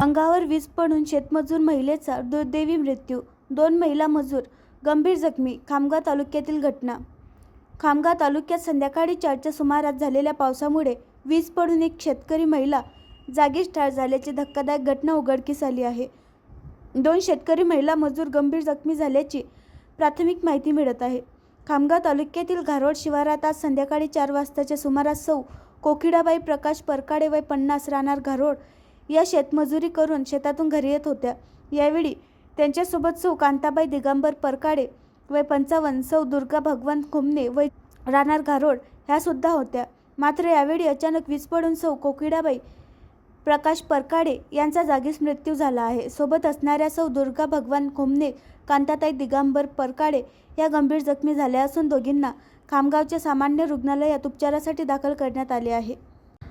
अंगावर वीज पडून शेतमजूर महिलेचा दुर्दैवी मृत्यू दोन महिला मजूर गंभीर जखमी खामगाव तालुक्यातील घटना. खामगाव तालुक्यात संध्याकाळी चारच्या सुमारास झालेल्या पावसामुळे वीज पडून एक शेतकरी महिला जागीच ठार झाल्याची धक्कादायक घटना उघडकीस आली आहे. दोन शेतकरी महिला मजूर गंभीर जखमी झाल्याची प्राथमिक माहिती मिळत आहे. खामगाव तालुक्यातील घारोड शिवारात आज संध्याकाळी चार वाजताच्या सुमारास सौ कोकिडाबाई प्रकाश परकाडे वय पन्नास राहणार घारोड या शेतमजुरी करून शेतातून घरी येत होत्या. यावेळी त्यांच्यासोबत सौ कांताबाई दिगंबर परकाडे वय पंचावन्न सौ दुर्गा भगवान खुमने वय राहणार घारोड ह्यासुद्धा होत्या. मात्र यावेळी अचानक वीज पडून सौ कोकिडाबाई प्रकाश परकाडे यांचा जागीच मृत्यू झाला आहे. सोबत असणाऱ्या सौ दुर्गा भगवान खुमने कांताताई दिगंबर परकाडे या गंभीर जखमी झाल्या असून दोघींना खामगावच्या सामान्य रुग्णालयात उपचारासाठी दाखल करण्यात आले आहे.